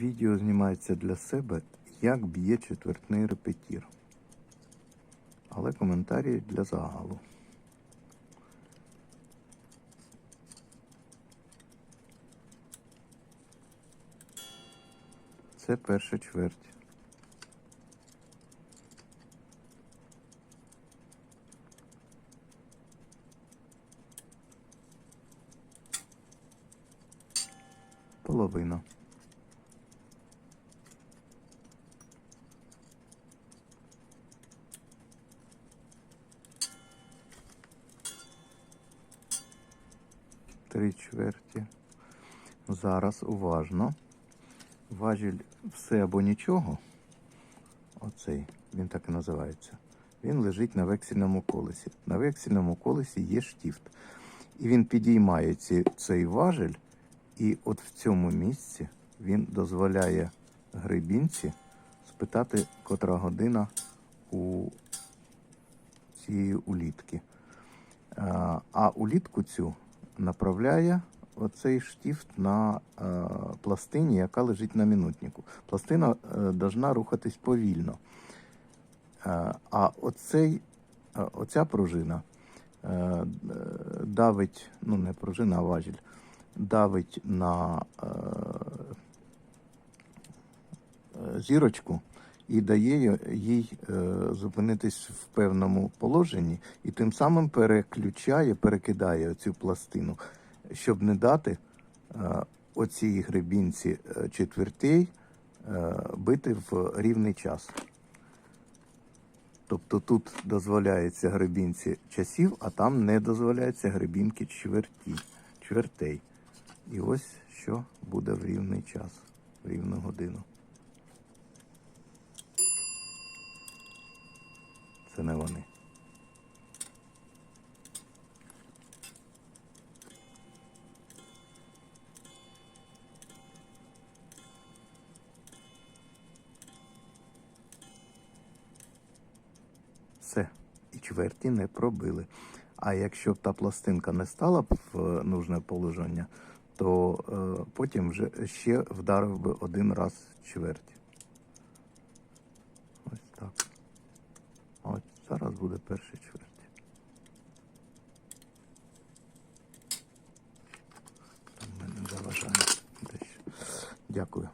Відео знімається для себе, як б'є четвертний репетір. Але коментарі для загалу. Це перша чверть. Половина. Три чверті. Зараз уважно. Важіль все або нічого. Оцей, він так і називається. Він лежить на вексельному колесі. На вексельному колесі є штіфт. І він підіймає ці, цей важель, і от в цьому місці він дозволяє грибінці спитати, котра година у цієї улітки. А улітку цю направляє оцей штіфт на е, пластині, яка лежить на минутнику. Пластина е, рухатись повільно. Е, а оцей, е, оця пружина е, е, давить, ну не пружина, а важіль, давить на е, е, зірочку і дає їй е, зупинитись в певному положенні, і тим самим переключає, перекидає цю пластину, щоб не дати е, оцій гребінці е, четвертей бити в рівний час. Тобто тут дозволяється гребінці часів, а там не дозволяється гребінки чверті, чвертей. І ось що буде в рівний час, в рівну годину. Не вони. Все. І чверті не пробили. А якщо б та пластинка не стала б в е, нужне положення, то е, потім вже ще вдарив би один раз буде перший чверть. Там мене заважає дещо. Дякую.